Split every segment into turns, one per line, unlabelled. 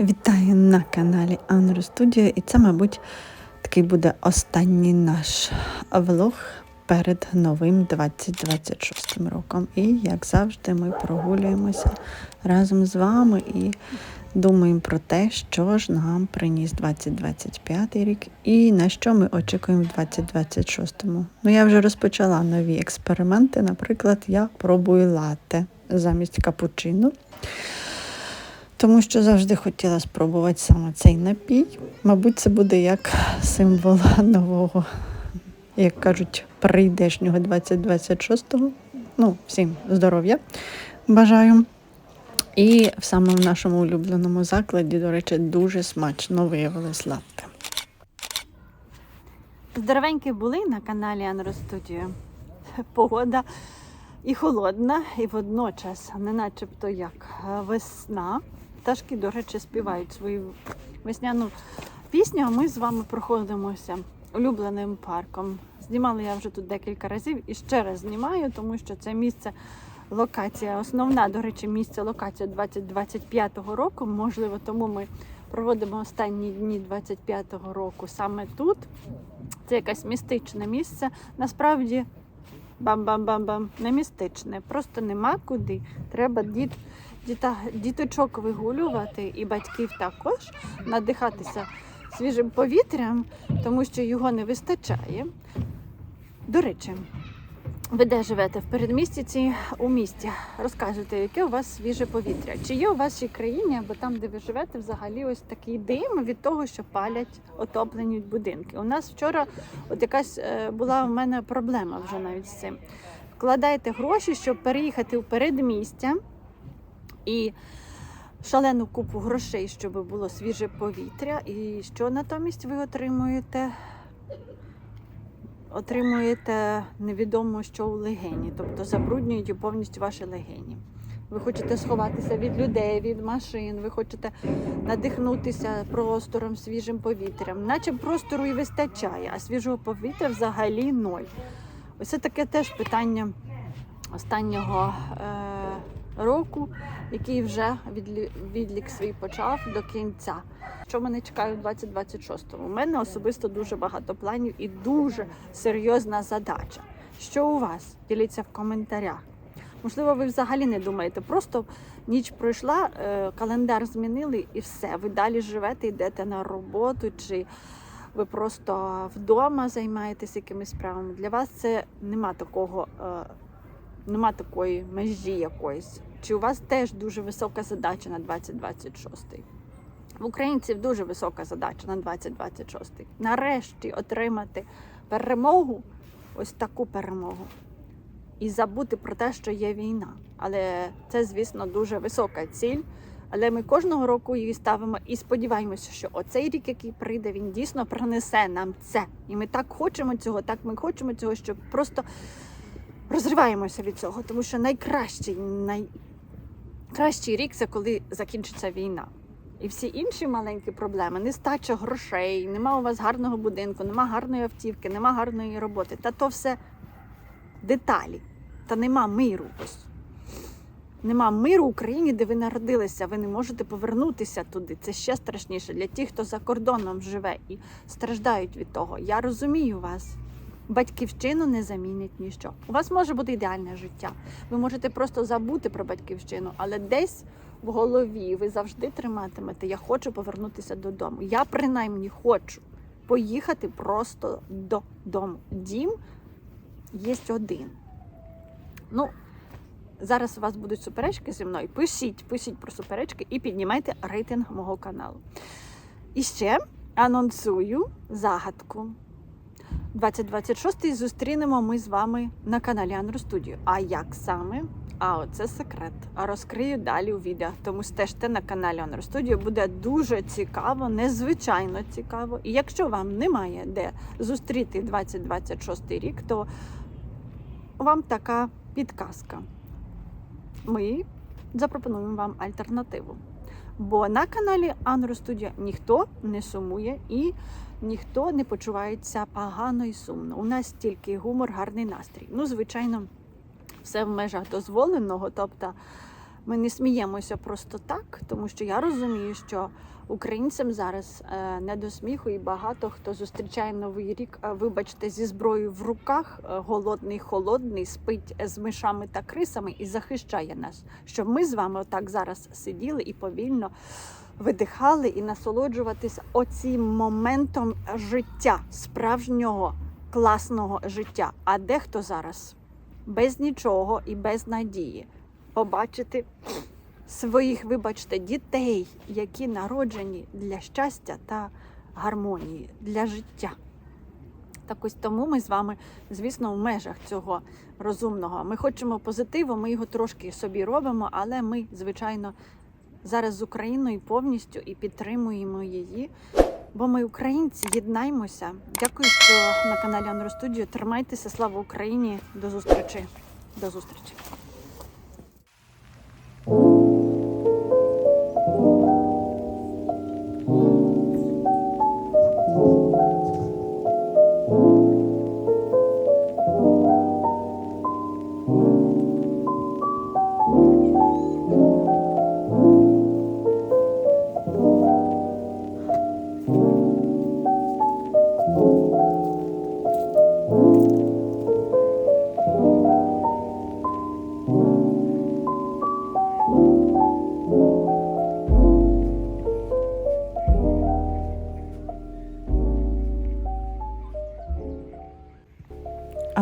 Вітаю на каналі Анру Студіо, і це, мабуть, такий буде останній наш влог перед новим 2026 роком. І, як завжди, ми прогулюємося разом з вами і думаємо про те, що ж нам приніс 2025 рік і на що ми очікуємо в 2026. Ну, я вже розпочала нові експерименти. Наприклад, я пробую лате замість капучино тому що завжди хотіла спробувати саме цей напій. Мабуть, це буде як символ нового, як кажуть, прийдешнього 2026-го. Ну, всім здоров'я бажаю. І в самому нашому улюбленому закладі, до речі, дуже смачно виявилось латте. Здоровенькі були на каналі Анро Студіо. Погода і холодна, і водночас, не начебто як весна. Пташки, до речі, співають свою весняну пісню, а ми з вами проходимося улюбленим парком. Знімала я вже тут декілька разів і ще раз знімаю, тому що це місце локація, основна, до речі, місце локація 2025 року. Можливо, тому ми проводимо останні дні 25-го року саме тут. Це якесь містичне місце. Насправді бам-бам-бам-бам, не містичне. Просто нема куди. Треба діт, діта, діточок вигулювати і батьків також надихатися свіжим повітрям, тому що його не вистачає. До речі, ви де живете в передмісті чи у місті? Розкажете, яке у вас свіже повітря? Чи є у вашій країні, або там, де ви живете, взагалі ось такий дим від того, що палять отоплені будинки? У нас вчора от якась е, була у мене проблема вже навіть з цим. Вкладаєте гроші, щоб переїхати в передмістя і шалену купу грошей, щоб було свіже повітря. І що натомість ви отримуєте? Отримуєте невідомо що у легені, тобто забруднюють повністю ваші легені. Ви хочете сховатися від людей, від машин, ви хочете надихнутися простором, свіжим повітрям, наче простору і вистачає, а свіжого повітря взагалі ноль. Ось це таке теж питання останнього е- року, який вже відлі- відлік свій почав до кінця. Що мене чекає у 2026-му? У мене особисто дуже багато планів і дуже серйозна задача. Що у вас? Діліться в коментарях. Можливо, ви взагалі не думаєте, просто ніч пройшла, е, календар змінили і все. Ви далі живете, йдете на роботу, чи ви просто вдома займаєтесь якимись справами. Для вас це нема такого, е, нема такої межі якоїсь. Чи у вас теж дуже висока задача на 2026? В українців дуже висока задача на 2026. Нарешті отримати перемогу, ось таку перемогу, і забути про те, що є війна. Але це, звісно, дуже висока ціль. Але ми кожного року її ставимо і сподіваємося, що оцей рік, який прийде, він дійсно принесе нам це. І ми так хочемо цього, так ми хочемо цього, що просто розриваємося від цього, тому що найкращий, найкращий рік це коли закінчиться війна. І всі інші маленькі проблеми нестача грошей, нема у вас гарного будинку, нема гарної автівки, нема гарної роботи. Та то все деталі. Та нема миру. Нема миру в Україні, де ви народилися. Ви не можете повернутися туди. Це ще страшніше для тих, хто за кордоном живе і страждають від того. Я розумію вас. Батьківщину не замінить ніщо. У вас може бути ідеальне життя. Ви можете просто забути про батьківщину, але десь в голові ви завжди триматимете. Я хочу повернутися додому. Я принаймні хочу поїхати просто додому. Дім є один. Ну, зараз у вас будуть суперечки зі мною. Пишіть, пишіть про суперечки і піднімайте рейтинг мого каналу. І ще анонсую загадку. 2026 зустрінемо ми з вами на каналі Анру Студію. А як саме? А оце секрет. Розкрию далі у відео. Тому стежте на каналі Studio. Буде дуже цікаво, незвичайно цікаво. І якщо вам немає де зустріти 2026 рік, то вам така підказка. Ми запропонуємо вам альтернативу. Бо на каналі Анро Studio ніхто не сумує і ніхто не почувається погано і сумно. У нас тільки гумор, гарний настрій. Ну, звичайно все в межах дозволеного. Тобто Ми не сміємося просто так, тому що я розумію, що українцям зараз е, не до сміху, і багато хто зустрічає новий рік, е, вибачте, зі зброєю в руках, е, голодний, холодний, спить з мишами та крисами і захищає нас. Щоб ми з вами отак зараз сиділи і повільно видихали і насолоджуватися оцим моментом життя, справжнього класного життя. А дехто зараз без нічого і без надії побачити своїх, вибачте, дітей, які народжені для щастя та гармонії, для життя. Так ось тому ми з вами, звісно, в межах цього розумного. Ми хочемо позитиву, ми його трошки собі робимо, але ми, звичайно, зараз з Україною повністю і підтримуємо її. Бо ми українці, єднаймося. Дякую, що на каналі Анро Студіо. Тримайтеся, слава Україні! До зустрічі! До зустрічі!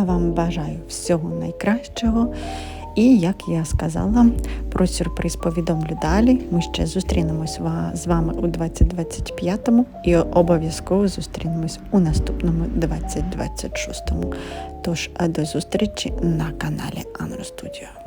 А вам бажаю всього найкращого. І як я сказала, про сюрприз повідомлю далі. Ми ще зустрінемось з вами у 2025 і обов'язково зустрінемось у наступному 2026. Тож до зустрічі на каналі Анро Студіо.